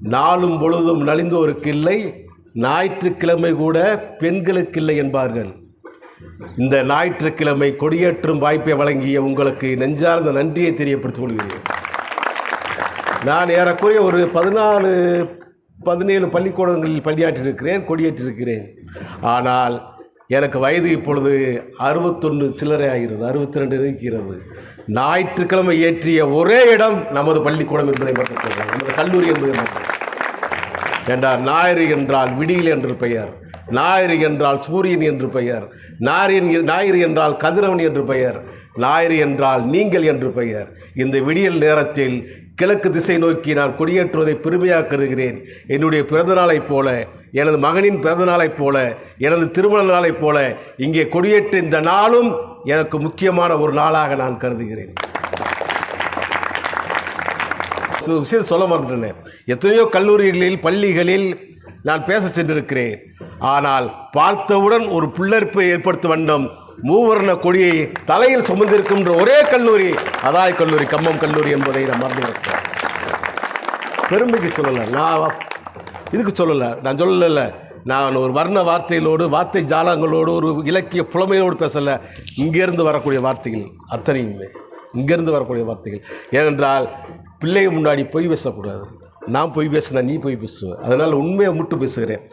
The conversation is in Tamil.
நாளும் பொழுதும் நலிந்தோருக்கு இல்லை ஞாயிற்றுக்கிழமை கூட பெண்களுக்கு இல்லை என்பார்கள். இந்த ஞாயிற்றுக்கிழமை கொடியேற்றும் வாய்ப்பை வழங்கிய உங்களுக்கு நெஞ்சார்ந்த நன்றியை தெரியப்படுத்திக் கொள்கிறேன். நான் ஏறக்குறைய ஒரு பதினாலு பதினேழு பள்ளிக்கூடங்களில் பணியாற்றியிருக்கிறேன் கொடியேற்றிருக்கிறேன். ஆனால் எனக்கு வயது இப்பொழுது அறுபத்தொன்று சில்லறை ஆகிறது அறுபத்தி ரெண்டு இருக்கிறது. ஞாயிற்றுக்கிழமை ஏற்றிய ஒரே இடம் நமது பள்ளிக்கூடம் என்பதை மட்டும் நமது கல்லூரி என்பதை மட்டும் என்றால் ஞாயிறு என்றால் விடியில் என்று பெயர். ஞாயிறு என்றால் சூரியன் என்று பெயர். ஞாயிறு ஞாயிறு என்றால் கதிரவன் என்று பெயர். ஞாயிறு என்றால் நீங்கள் என்று பெயர். இந்த விடியல் நேரத்தில் கிழக்கு திசை நோக்கி நான் கொடியேற்றுவதை பெருமையாக கருதுகிறேன். என்னுடைய பிறந்த நாளைப் போல எனது மகனின் பிறந்த நாளைப் போல எனது திருமண நாளைப் போல இங்கே கொடியேற்ற இந்த நாளும் எனக்கு முக்கியமான ஒரு நாளாக நான் கருதுகிறேன். சு- விஷயம் சொல்ல மறந்துட்டேன். எத்தனையோ கல்லூரிகளில் பள்ளிகளில் நான் பேச சென்றிருக்கிறேன். ஆனால் பார்த்தவுடன் ஒரு புல்லரிப்பை ஏற்படுத்த வேண்டும் மூவர்ண கொடியை தலையில் சுமந்திருக்கின்ற ஒரே கல்லூரி அதாய் கல்லூரி கம்மம் கல்லூரி என்பதை நான் மறந்துவிட்டேன். பெருமைக்கு சொல்லலை. நான் இதுக்கு சொல்லலை. நான் சொல்லலை. நான் ஒரு வர்ண வார்த்தைகளோடு வார்த்தை ஜாலங்களோடு ஒரு இலக்கிய புலமையோடு பேசலை. இங்கேருந்து வரக்கூடிய வார்த்தைகள் அத்தனையுமே. இங்கேருந்து வரக்கூடிய வார்த்தைகள். ஏனென்றால் பிள்ளைங்க முன்னாடி பொய் பேசக்கூடாது. நான் பொய் பேசினா நீ பொய் பேசுவ. அதனால் உண்மையை மட்டும் பேசுகிறேன்.